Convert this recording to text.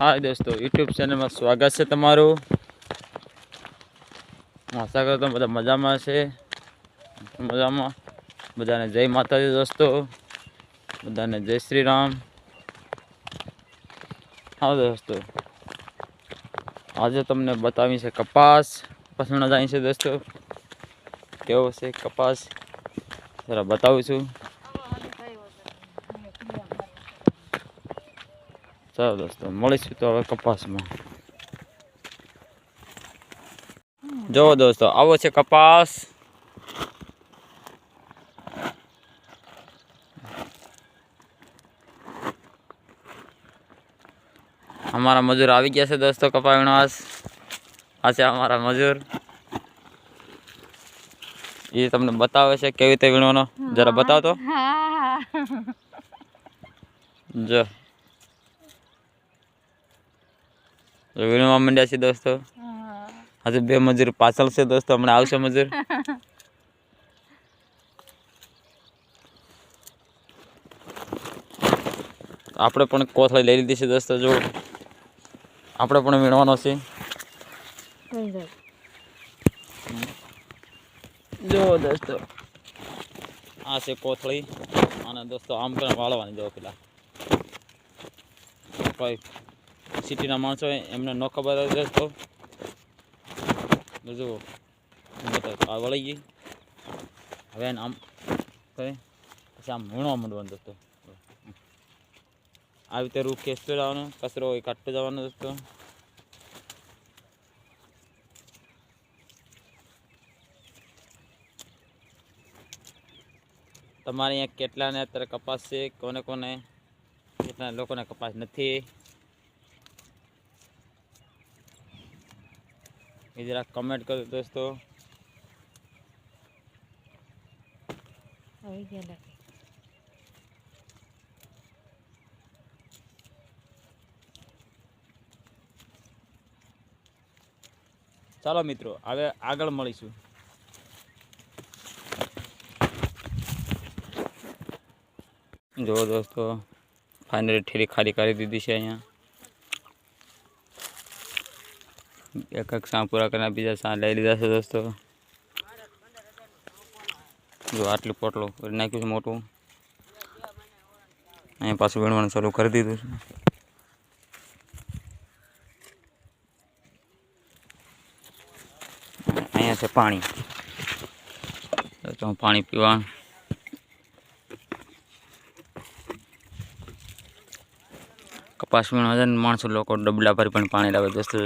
હાય દોસ્તો યુટ્યુબ ચેનલમાં સ્વાગત છે તમારું. આશા કરું તમે બધા મજામાં છે. મજામાં. બધાને જય માતાજી દોસ્તો. બધાને જય શ્રી રામ. હા, દોસ્તો. આજે તમને બતાવી છે કપાસ. પસંદ જાય છે દોસ્તો. કેવો છે કપાસ? જરા બતાવું છું. ચાલો દોસ્તો મળીશું તો હવે કપાસમાં જો દોસ્તો આવો છે કપાસ અમારા મજૂર આવી ગયા છે દોસ્તો કપા વીણવાસ આ છે અમારા મજૂર એ તમને બતાવે છે કેવી રીતે વીણવાનો જરા બતાવતો જો જો વીણવા માંડ્યા છે દોસ્તો. હજુ બે મજૂર પાછળ છે દોસ્તો હમણાં આવશે મજૂર. આપણે પણ કોથળી લઈ લીધી છે દોસ્તો જો આપણે પણ વીણવાનો છે. જો દોસ્તો. આ છે કોથળી. અને દોસ્તો આમ પણ વાળવાની જો પેલા. કોઈ સિટીના માણસો એમને ન ખબર દોસ્તો તો. જુઓ આ વળી ગઈ. હવે આમ કરે, પછી આમ વીણવા માંડવાનું દોસ્તો આવી રીતે રૂ ખેંચતો જવાનો કચરો એ કાઢતો જવાનો દોસ્તો તમારે અહીંયા કેટલાને અત્યારે કપાસ છે, કોને કોને? કેટલા લોકોને કપાસ નથી. એ જરાક કમેન્ટ કરો દોસ્તો આવી ગયા ચાલો મિત્રો હવે આગળ મળીશું જો દોસ્તો ફાઇનલી ઠેરી ખાલી કરી દીધી છે અહીંયા એક એક સાં પૂરા કરીને બીજા સાં લઈ લીધા છે દોસ્તો જો આટલું પોટલું કરી નાખ્યું છે મોટું અહીંયા પાછું વીણવાનું ચાલુ કરી દીધું છે અહીંયા છે પાણી તો પાણી પીવા કપાસ વીણવા જાય ને માણસો લોકો ડબલા ભરી પણ પાણી લાવે દોસ્તો